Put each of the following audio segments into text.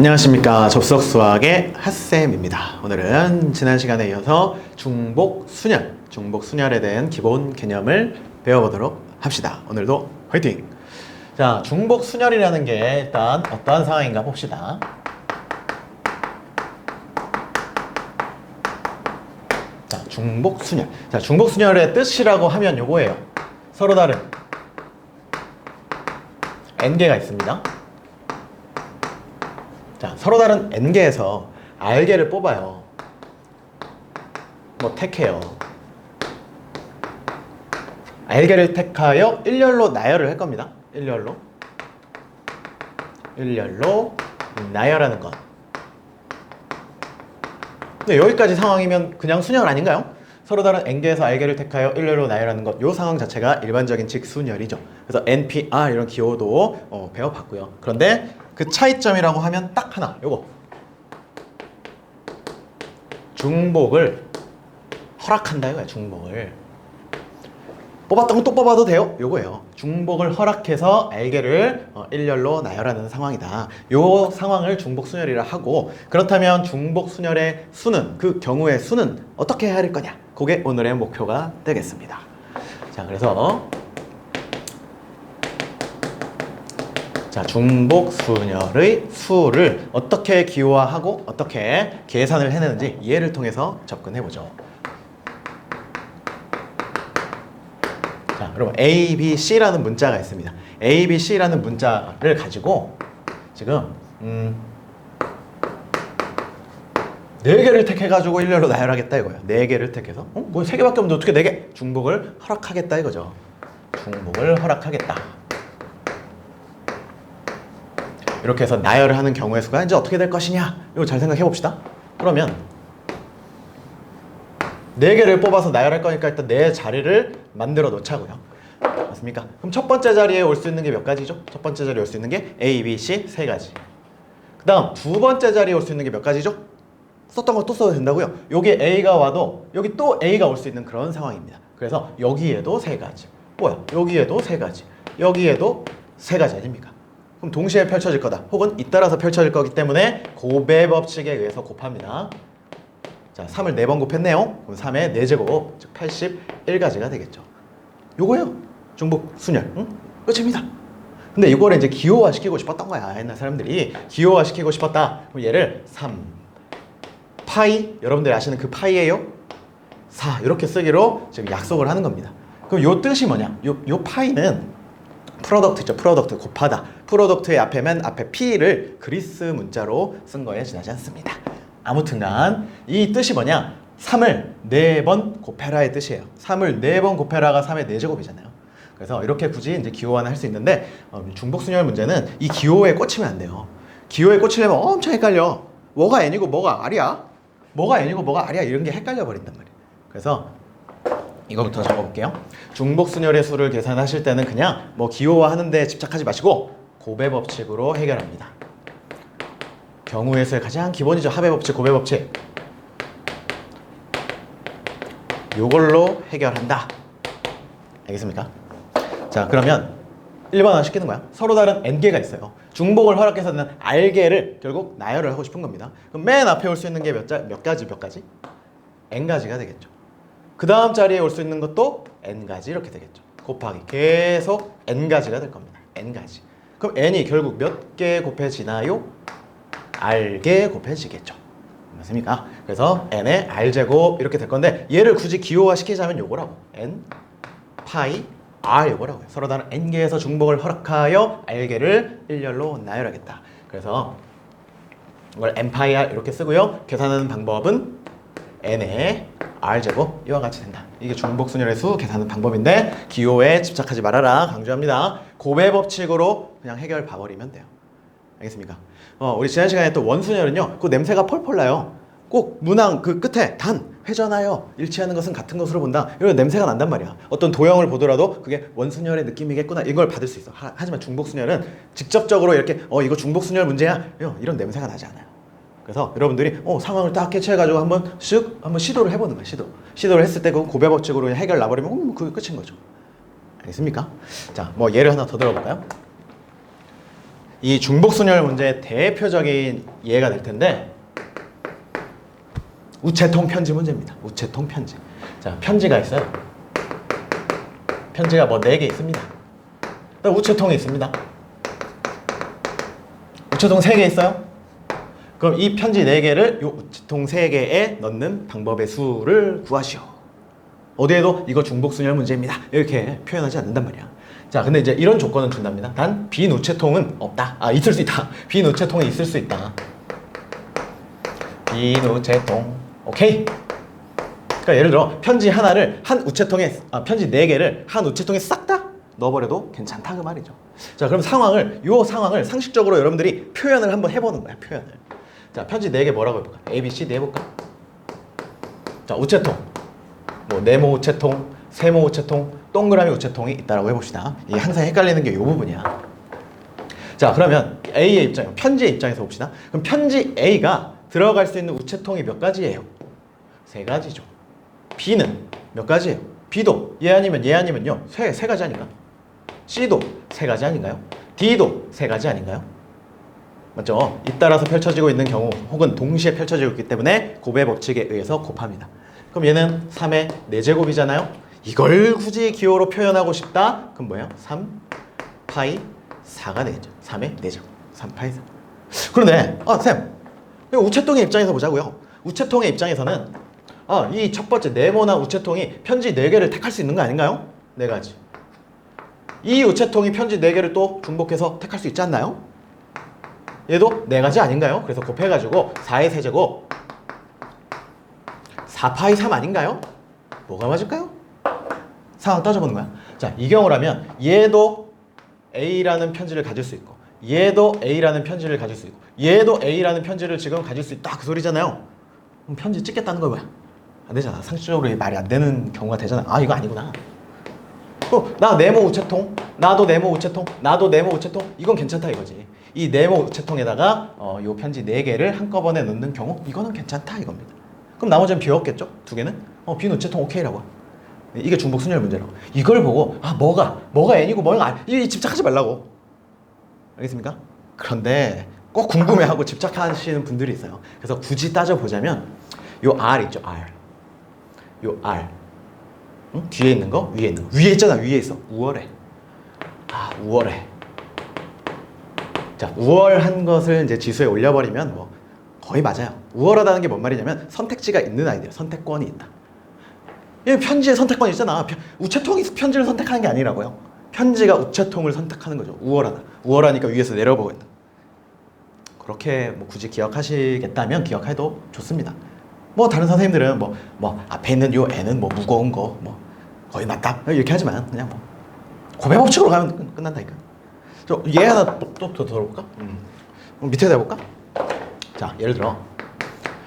안녕하십니까 접속 수학의 핫쌤입니다. 오늘은 지난 시간에 이어서 중복 순열, 중복 순열에 대한 기본 개념을 배워보도록 합시다. 오늘도 화이팅! 자, 중복 순열이라는 게 일단 어떠한 상황인가 봅시다. 자, 중복 순열. 자, 중복 순열의 뜻이라고 하면 요거예요. 서로 다른 n개가 있습니다. 자, 서로 다른 n개에서 r개를 뽑아요. 뭐 택해요. r개를 택하여 일렬로 나열을 할 겁니다. 일렬로. 일렬로 나열하는 것. 근데 여기까지 상황이면 그냥 순열 아닌가요? 서로 다른 n개에서 r개를 택하여 일렬로 나열하는 것. 이 상황 자체가 일반적인 직순열이죠. 그래서 NPR 이런 기호도 어, 배워봤고요. 그런데 그 차이점이라고 하면 딱 하나. 요거. 중복을 허락한다 이거야. 중복을. 뽑았던 거 또 뽑아도 돼요? 요거예요. 중복을 허락해서 알개를 어, 일렬로 나열하는 상황이다. 요 상황을 중복 순열이라 하고 그렇다면 중복 순열의 수는 그 경우의 수는 어떻게 해야 할 거냐? 그게 오늘의 목표가 되겠습니다. 자, 그래서 자, 중복 순열의 수를 어떻게 기호화하고 어떻게 계산을 해내는지 이해를 통해서 접근해 보죠. 자, 여러분 A, B, C라는 문자가 있습니다. A, B, C라는 문자를 가지고 지금 음, 네 개를 택해가지고 일렬로 나열하겠다 이거예요. 네 개를 택해서 어? 뭐세 개밖에 없는데 어떻게 네 개? 중복을 허락하겠다 이거죠. 중복을 허락하겠다. 이렇게 해서 나열을 하는 경우의 수가 이제 어떻게 될 것이냐? 이거 잘 생각해 봅시다. 그러면 네 개를 뽑아서 나열할 거니까 일단 네 자리를 만들어 놓자고요. 맞습니까? 그럼 첫 번째 자리에 올 수 있는 게 몇 가지죠? 첫 번째 자리에 올 수 있는 게 A, B, C 세 가지. 그 다음 두 번째 자리에 올 수 있는 게 몇 가지죠? 썼던 거 또 써도 된다고요. 여기 A가 와도 여기 또 A가 올 수 있는 그런 상황입니다. 그래서 여기에도 세 가지. 뭐야? 여기에도 세 가지. 여기에도 세 가지 아닙니까? 그럼 동시에 펼쳐질 거다. 혹은 잇따라서 펼쳐질 거기 때문에 고배 법칙에 의해서 곱합니다. 자, 3을 4번 곱했네요. 그럼 3의 4제곱, 즉 81가지가 되겠죠. 요거요. 중복 순열. 응? 끝입니다. 근데 이거를 이제 기호화 시키고 싶었던 거야. 옛날 사람들이 기호화 시키고 싶었다. 그럼 얘를 3 파이 여러분들이 아시는 그 파이예요? 4 이렇게 쓰기로 지금 약속을 하는 겁니다. 그럼 요 뜻이 뭐냐? 요, 요 파이는 프로덕트죠. 프로덕트 곱하다. 프로덕트의 앞에 맨 앞에 P를 그리스 문자로 쓴 거에 지나지 않습니다. 아무튼간 이 뜻이 뭐냐? 3을 4번 곱해라의 뜻이에요. 3을 4번 곱해라가 3의 4제곱이잖아요. 그래서 이렇게 굳이 이제 기호화는 할 수 있는데 어, 중복순열 문제는 이 기호에 꽂히면 안 돼요. 기호에 꽂히려면 엄청 헷갈려. 뭐가 n이고 뭐가 r이야? 뭐가 n이고 뭐가 r이야? 이런 게 헷갈려 버린단 말이에요. 그래서 이거부터 적어볼게요. 중복순열의 수를 계산하실 때는 그냥 뭐 기호화 하는데 집착하지 마시고 고배 법칙으로 해결합니다. 경우의 수의 가장 기본이죠. 합의 법칙, 고배 법칙. 요걸로 해결한다. 알겠습니까? 자, 그러면 1번화 시키는 거야. 서로 다른 n개가 있어요. 중복을 허락해서는 r개를 결국 나열을 하고 싶은 겁니다. 그럼 맨 앞에 올 수 있는 게 몇 몇 가지 몇 가지? n가지가 되겠죠. 그 다음 자리에 올 수 있는 것도 n가지 이렇게 되겠죠. 곱하기 계속 n가지가 될 겁니다. n가지. 그럼 n이 결국 몇 개 곱해지나요? R개 곱해지겠죠. 맞습니까? 그래서 n의 r제곱 이렇게 될 건데 얘를 굳이 기호화 시키자면 요거라고 n 파이 r 요거라고요. 서로 다른 n개에서 중복을 허락하여 r개를 일렬로 나열하겠다. 그래서 이걸 n 파이 r 이렇게 쓰고요. 계산하는 방법은 n의 r제곱 이와 같이 된다. 이게 중복순열의 수 계산하는 방법인데 기호에 집착하지 말아라 강조합니다. 고배 법칙으로 그냥 해결 봐버리면 돼요. 알겠습니까? 어, 우리 지난 시간에 또 원순열은요, 그 냄새가 펄펄 나요. 꼭 문항 그 끝에 단 회전하여 일치하는 것은 같은 것으로 본다. 이런 냄새가 난단 말이야. 어떤 도형을 보더라도 그게 원순열의 느낌이겠구나. 이걸 받을 수 있어. 하, 지만 중복순열은 직접적으로 이렇게 어 이거 중복순열 문제야. 이런 냄새가 나지 않아요. 그래서 여러분들이 어, 상황을 딱 캐치해가지고 한번 쓱 한번 시도를 해보는 거야. 시도. 시도를 했을 때 그 고배 법칙으로 해결 나버리면 음, 그게 끝인 거죠. 알겠습니까? 자, 뭐 예를 하나 더 들어볼까요? 이 중복순열 문제의 대표적인 예가 될 텐데 우체통 편지 문제입니다. 우체통 편지. 자, 편지가 있어요. 편지가 뭐 네 개 있습니다. 우체통이 있습니다. 우체통 세 개 있어요. 그럼 이 편지 네 개를 요 우체통 세 개에 넣는 방법의 수를 구하시오. 어디에도 이거 중복순열 문제입니다. 이렇게 표현하지 않는단 말이야. 자, 근데 이제 이런 조건은 준답니다. 단 비누체통은 없다. 아, 있을 수 있다. 비누체통이 있을 수 있다. 비누체통. 오케이. 그러니까 예를 들어 편지 하나를 한 우체통에 아, 편지 네 개를 한 우체통에 싹 다 넣어버려도 괜찮다 그 말이죠. 자, 그럼 상황을 요 상황을 상식적으로 여러분들이 표현을 한번 해보는 거야. 표현을. 자, 편지 네 개 뭐라고 해볼까? A, B, C D 해볼까? 자, 우체통. 뭐 네모 우체통, 세모 우체통, 동그라미 우체통이 있다라고 해봅시다. 이게 항상 헷갈리는 게 이 부분이야. 자, 그러면 A의 입장, 편지의 입장에서 봅시다. 그럼 편지 A가 들어갈 수 있는 우체통이 몇 가지예요? 세 가지죠. B는 몇 가지예요? B도 얘 아니면 얘 아니면요 세, 세 가지 아닌가? C도 세 가지 아닌가요? D도 세 가지 아닌가요? 맞죠? 잇따라서 펼쳐지고 있는 경우 혹은 동시에 펼쳐지고 있기 때문에 곱의 법칙에 의해서 곱합니다. 그럼 얘는 3의 4제곱이잖아요? 이걸 굳이 기호로 표현하고 싶다? 그럼 뭐예요? 3 파이 4가 되겠죠. 3의 4제곱. 3 파이 4. 그런데 아, 쌤. 우체통의 입장에서 보자고요. 우체통의 입장에서는 아, 이 첫 번째 네모나 우체통이 편지 4개를 택할 수 있는 거 아닌가요? 네 가지. 이 우체통이 편지 4개를 또 중복해서 택할 수 있지 않나요? 얘도 네 가지 아닌가요? 그래서 곱해가지고 4의 세제곱 4파이 3 아닌가요? 뭐가 맞을까요? 상황 따져보는 거야. 자, 이 경우라면 얘도 A라는 편지를 가질 수 있고 얘도 A라는 편지를 가질 수 있고 얘도 A라는 편지를 지금 가질 수 있다 그 소리잖아요. 그럼 편지 찍겠다는 거 뭐야? 안 되잖아. 상식적으로 말이 안 되는 경우가 되잖아. 아 이거 아니구나. 어, 나 네모 우체통, 나도 네모 우체통, 나도 네모 우체통 이건 괜찮다 이거지. 이 네모 우체통에다가 어, 요 편지 네 개를 한꺼번에 넣는 경우 이거는 괜찮다 이겁니다. 그럼 나머지는 비웠겠죠? 두 개는? 어, 빈 우체통 오케이라고. 이게 중복 순열 문제라고. 이걸 보고 아 뭐가 뭐가 N이고 뭐가 R 이 집착하지 말라고. 알겠습니까? 그런데 꼭 궁금해하고 집착하시는 분들이 있어요. 그래서 굳이 따져 보자면 요 R 있죠 R. 요 R. 응? 뒤에 있는 거 위에 있는 거 위에 있잖아 위에 있어 우월해. 아 우월해. 자 우월한 것을 이제 지수에 올려버리면 뭐 거의 맞아요. 우월하다는 게 뭔 말이냐면 선택지가 있는 아이들 선택권이 있다. 이 편지에 선택권이 있잖아. 편- 우체통이 편지를 선택하는 게 아니라고요. 편지가 우체통을 선택하는 거죠. 우월하다. 우월하니까 위에서 내려보고 있는. 그렇게 뭐 굳이 기억하시겠다면 기억해도 좋습니다. 뭐 다른 선생님들은 뭐 뭐 앞에 있는 요 애는 뭐 무거운 거 뭐 거의 맞다 이렇게 하지만 그냥 뭐 고배 법칙으로 가면 끝- 끝난다니까. 저얘 하나 또또 들어볼까? 음. 그럼 밑에다 해볼까? 자 예를 들어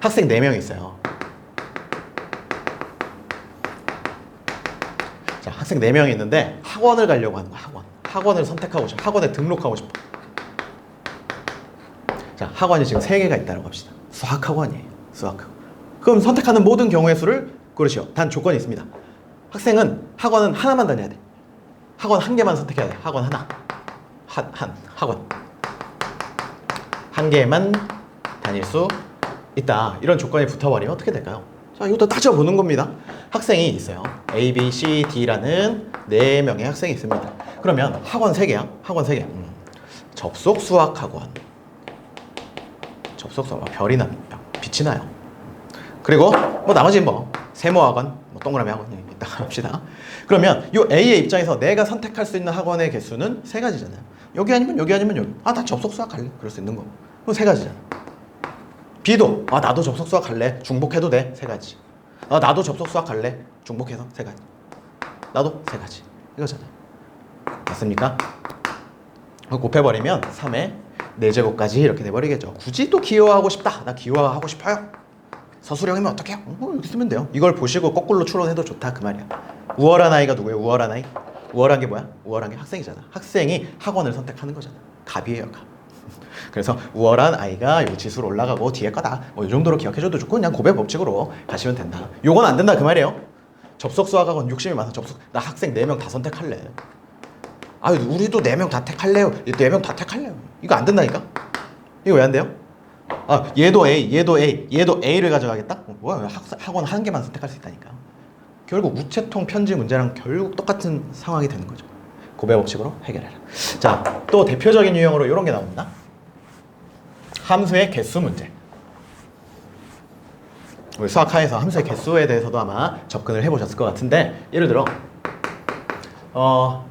학생 4명 있어요. 자, 학생 4명이 있는데 학원을 가려고 하는 거야, 학원. 학원을 선택하고 싶어. 학원에 등록하고 싶어. 자, 학원이 지금 3개가 있다고 합시다. 수학 학원이에요. 수학 학원. 그럼 선택하는 모든 경우의 수를 고르시오. 단 조건이 있습니다. 학생은 학원은 하나만 다녀야 돼. 학원 한 개만 선택해야 돼. 학원 하나. 한, 한, 학원. 한 개만 다닐 수 있다. 이런 조건이 붙어버리면 어떻게 될까요? 자, 이것도 따져보는 겁니다. 학생이 있어요. A, B, C, D라는 네 명의 학생이 있습니다. 그러면 학원 세 개야. 학원 세 개. 음. 접속 수학 학원. 접속 수학 별이 납니다. 빛이 나요. 그리고 뭐 나머지 뭐 세모 학원, 뭐 동그라미 학원 있다 합시다. 그러면 이 A의 입장에서 내가 선택할 수 있는 학원의 개수는 세 가지잖아요. 여기 아니면 여기 아니면 여기. 아, 나 접속 수학 갈래. 그럴 수 있는 거. 그럼 세 가지잖아. B도 아 나도 접속 수학 갈래. 중복해도 돼. 세 가지. 아 나도 접속 수학 갈래. 중복해서 세 가지. 나도 세 가지. 이거잖아요. 맞습니까? 곱해버리면 3의 4제곱까지 이렇게 돼버리겠죠. 굳이 또 기호하고 싶다. 나 기호하고 싶어요. 서술형이면 어떡해요? 어, 이렇게 쓰면 돼요. 이걸 보시고 거꾸로 추론해도 좋다 그 말이야. 우월한 아이가 누구예요? 우월한 아이? 우월한 게 뭐야? 우월한 게 학생이잖아. 학생이 학원을 선택하는 거잖아. 갑이에요, 갑. 그래서 우월한 아이가 요 지수로 올라가고 뒤에 거다. 뭐 이 정도로 기억해줘도 좋고 그냥 고백 법칙으로 가시면 된다. 요건 안 된다 그 말이에요. 접속 수학학원 욕심이 많아. 접속 나 학생 4명 다 선택할래. 아 우리도 네 명 다 택할래요. 네 명 다 택할래요. 이거 안 된다니까. 이거 왜 안 돼요? 아 얘도 A, 얘도 A, 얘도 A를 가져가겠다? 어, 뭐야 학, 학원 한 개만 선택할 수 있다니까. 결국 우체통 편지 문제랑 결국 똑같은 상황이 되는 거죠. 고배 법칙으로 해결해라. 자, 또 대표적인 유형으로 이런 게 나옵니다. 함수의 개수 문제. 우리 수학하에서 함수의 개수에 대해서도 아마 접근을 해보셨을 것 같은데 예를 들어 어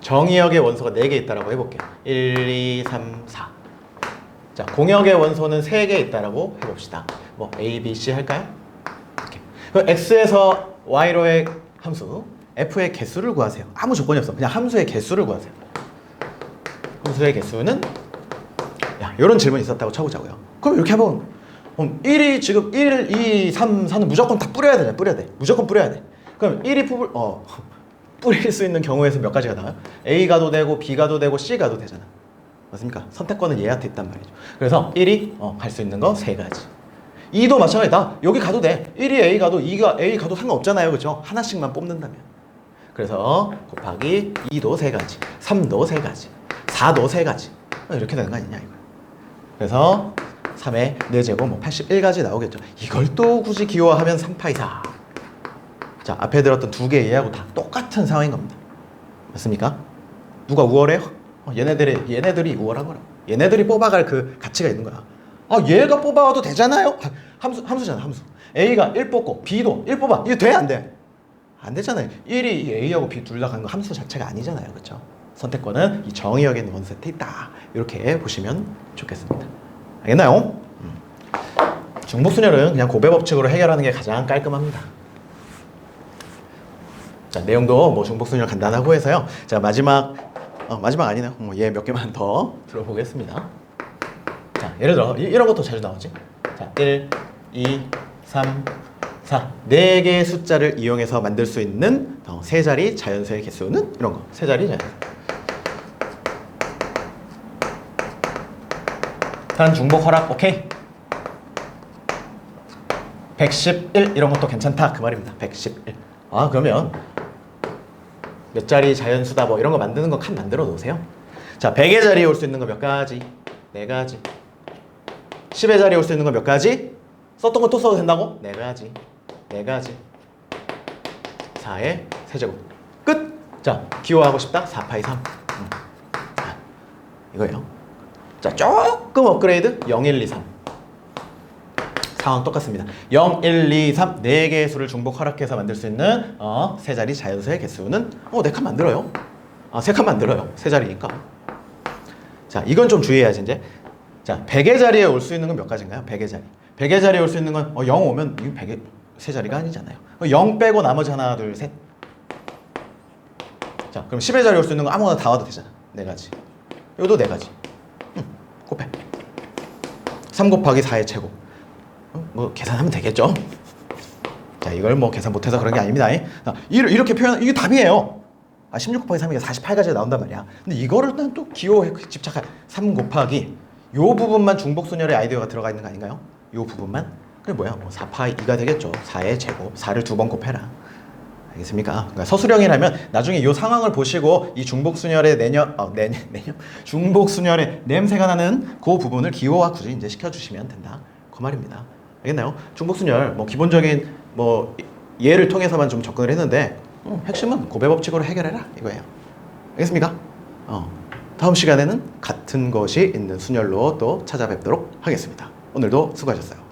정의역의 원소가 4개 있다라고 해볼게요. 1, 2, 3, 4. 자, 공역의 원소는 3개 있다라고 해봅시다. 뭐 A, B, C 할까요? 이렇게. 그럼 X에서 Y로의 함수, F의 개수를 구하세요. 아무 조건이 없어. 그냥 함수의 개수를 구하세요. 함수의 개수는 야, 이런 질문이 있었다고 쳐보자고요. 그럼 이렇게 해보면 그럼 1이 지금 1, 2, 3, 4는 무조건 다 뿌려야 되냐? 뿌려야 돼. 무조건 뿌려야 돼. 그럼 1이 뿌, 어, 뿌릴 수 있는 경우에서 몇 가지가 나와요? A 가도 되고 B 가도 되고 C 가도 되잖아. 맞습니까? 선택권은 얘한테 있단 말이죠. 그래서 1이 어, 갈 수 있는 거 세 가지. 2도 마찬가지다. 여기 가도 돼. 1이 A 가도 2가 A 가도 상관없잖아요. 그렇죠? 하나씩만 뽑는다면. 그래서 곱하기 2도 세 가지, 3도 세 가지, 4도 세 가지. 어, 이렇게 되는 거 아니냐 이거. 그래서 3의 4제곱 뭐 81가지 나오겠죠. 이걸 또 굳이 기호화하면 3파이 4. 자, 앞에 들었던 두개 얘하고 다 똑같은 상황인 겁니다. 맞습니까? 누가 우월해요? 어, 얘네들이 얘네들이 우월한 거라. 얘네들이 뽑아갈 그 가치가 있는 거야. 아, 얘가 뽑아와도 되잖아요. 아, 함수 함수잖아, 함수. A가 1 뽑고 B도 1 뽑아. 이게 돼, 안 돼? 안 되잖아요. 1이 A하고 B 둘 다 가는 거 함수 자체가 아니잖아요. 그렇죠? 선택권은 이 정의역에 있는 원세트에 있다. 이렇게 보시면 좋겠습니다. 알겠나요? 음. 중복순열은 그냥 고배 법칙으로 해결하는 게 가장 깔끔합니다. 자, 내용도 뭐 중복순열 간단하고 해서요. 자, 마지막 어, 마지막 아니네요. 뭐 얘 몇 개만 더 들어보겠습니다. 자, 예를 들어 이- 이런 것도 자주 나오지. 자, 1, 2, 3, 4. 네 개의 숫자를 이용해서 만들 수 있는 어, 세 자리 자연수의 개수는 이런 거. 세 자리 자연수. 단 중복 허락 오케이. 111 이런 것도 괜찮다 그 말입니다. 111. 아 그러면 몇 자리 자연수다 뭐 이런 거 만드는 거 칸 만들어 놓으세요. 자 100의 자리에 올 수 있는 거 몇 가지? 네 가지. 10의 자리에 올 수 있는 거 몇 가지? 썼던 거 또 써도 된다고? 네 가지. 네 가지. 4의 세제곱. 끝. 자 기호하고 싶다. 4파이 3. 음. 자, 이거예요. 자 조금 업그레이드 0, 1, 2, 3. 상황 똑같습니다. 0, 1, 2, 3네 개의 수를 중복 허락해서 만들 수 있는 어, 세 자리 자연수의 개수는 어, 네 칸 만들어요. 아, 세 칸 만들어요. 세 자리니까. 자, 이건 좀 주의해야지 이제. 자, 100의 자리에 올 수 있는 건 몇 가지인가요? 100의 자리. 100의 자리에 올 수 있는 건 어, 0 오면 이거 100의 세 자리가 아니잖아요. 어, 0 빼고 나머지 하나, 둘, 셋. 자, 그럼 10의 자리에 올 수 있는 거 아무거나 다 와도 되잖아. 네 가지. 이것도 네 가지. 응, 곱해. 3 곱하기 4의 제곱. 어, 뭐 계산하면 되겠죠. 자, 이걸 뭐 계산 못해서 그런 게 아닙니다. 이렇게 표현 이게 답이에요. 아, 16 곱하기 3이가 48가지가 나온단 말이야. 근데 이거를 난 또 기호에 집착할 3 곱하기 요 부분만 중복순열의 아이디어가 들어가 있는 거 아닌가요? 요 부분만? 그게 뭐야? 뭐 4파이 2가 되겠죠. 4의 제곱. 4를 두 번 곱해라. 알겠습니까? 그러니까 서술형이라면 나중에 이 상황을 보시고 이 중복순열의 내년 어, 내년 내년 중복순열의 냄새가 나는 그 부분을 기호와 구조 이제 시켜주시면 된다. 그 말입니다. 알겠나요? 중복순열 뭐 기본적인 뭐 예를 통해서만 좀 접근을 했는데 어, 핵심은 고배 법칙으로 해결해라 이거예요. 알겠습니까? 어, 다음 시간에는 같은 것이 있는 순열로 또 찾아뵙도록 하겠습니다. 오늘도 수고하셨어요. 끝.